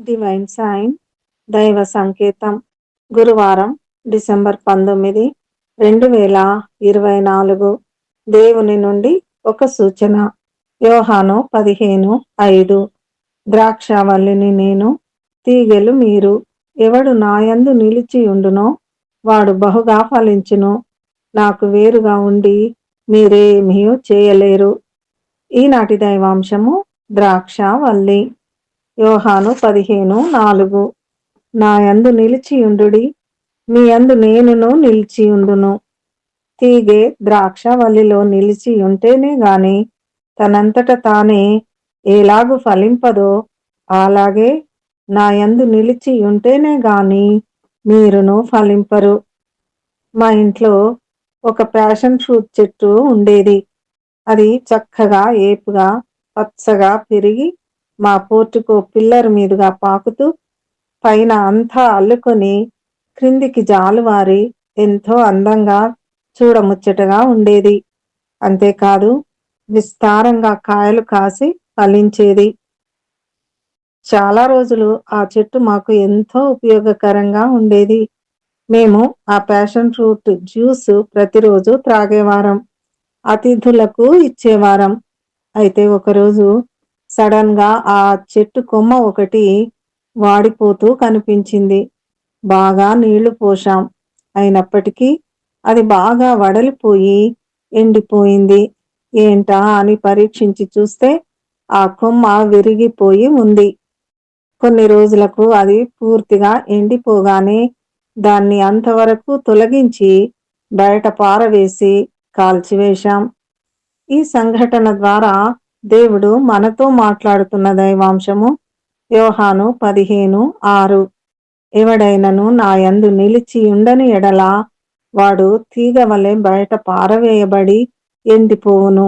Divine sign దైవ సంకేతం గురువారం డిసెంబర్ పంతొమ్మిది రెండు వేల ఇరవై నాలుగు దేవుని నుండి ఒక సూచన. యోహాను పదిహేను ఐదు. ద్రాక్షవల్లిని నేను తీగెలు మీరు ఎవడు నాయందు నిలిచి ఉండునో వాడు బహుగా ఫలించును. నాకు వేరుగా ఉండి మీరేమీ చేయలేరు. ఈనాటి దైవాంశము ద్రాక్షవల్లి. యోహాను పదిహేను నాలుగు. నా యందు నిలిచియుండుడి మీ యందు నేనును నిలిచియుండును తీగే ద్రాక్ష వల్లిలో నిలిచి ఉంటేనే గాని తనంతట తానే ఎలాగు ఫలింపదో అలాగే నా యందు నిలిచి ఉంటేనే గాని మీరును ఫలింపరు. మా ఇంట్లో ఒక ప్యాషన్ ఫ్రూట్ చెట్టు ఉండేది. అది చక్కగా ఏపుగా పచ్చగా పెరిగి మా పోర్టుకో పిల్లర్ మీదుగా పాకుతూ పైన అంతా అల్లుకొని క్రిందికి జాలువారి ఎంతో అందంగా చూడముచ్చటగా ఉండేది. అంతేకాదు విస్తారంగా కాయలు కాసి ఫలించేది చాలా రోజులు ఆ చెట్టు మాకు ఎంతో ఉపయోగకరంగా ఉండేది. మేము ఆ ప్యాషన్ ఫ్రూట్ జ్యూస్ ప్రతిరోజు త్రాగేవారం. అతిథులకు ఇచ్చేవారం. అయితే ఒకరోజు సడన్గా ఆ చెట్టు కొమ్మ ఒకటి వాడిపోతూ కనిపించింది. బాగా నీళ్ళు పోశాం. అయినప్పటికీ అది బాగా వడలిపోయి ఎండిపోయింది. ఏంటా అని పరీక్షించి చూస్తే ఆ కొమ్మ విరిగిపోయి ఉంది. కొన్ని రోజులకు అది పూర్తిగా ఎండిపోగానే దాన్ని అంతవరకు తొలగించి బయట పారవేసి కాల్చివేశాం. ఈ సంఘటన ద్వారా దేవుడు మనతో మాట్లాడుతున్న దైవాంశము యోహాను పదిహేను ఆరు. ఎవడైనను నా యందు నిలిచి ఉండని ఎడల వాడు తీగ వలె బయట పారవేయబడి ఎండిపోవును.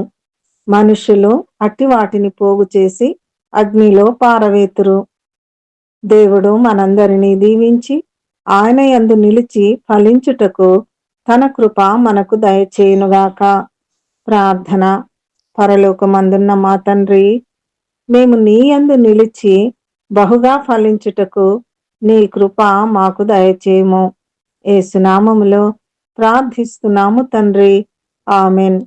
మనుషులు అట్టి వాటిని పోగు చేసి అగ్నిలో పారవేతురు. దేవుడు మనందరినీ దీవించి ఆయన యందు నిలిచి ఫలించుటకు తన కృప మనకు దయచేయునుగాక. ప్రార్థన. పరలోకమందున్న మా తండ్రి మేము నీ అందు నిలిచి బహుగా ఫలించుటకు నీ కృప మాకు దయచేయము. ఏసునామములో ప్రార్థిస్తున్నాము తండ్రి. ఆమెన్.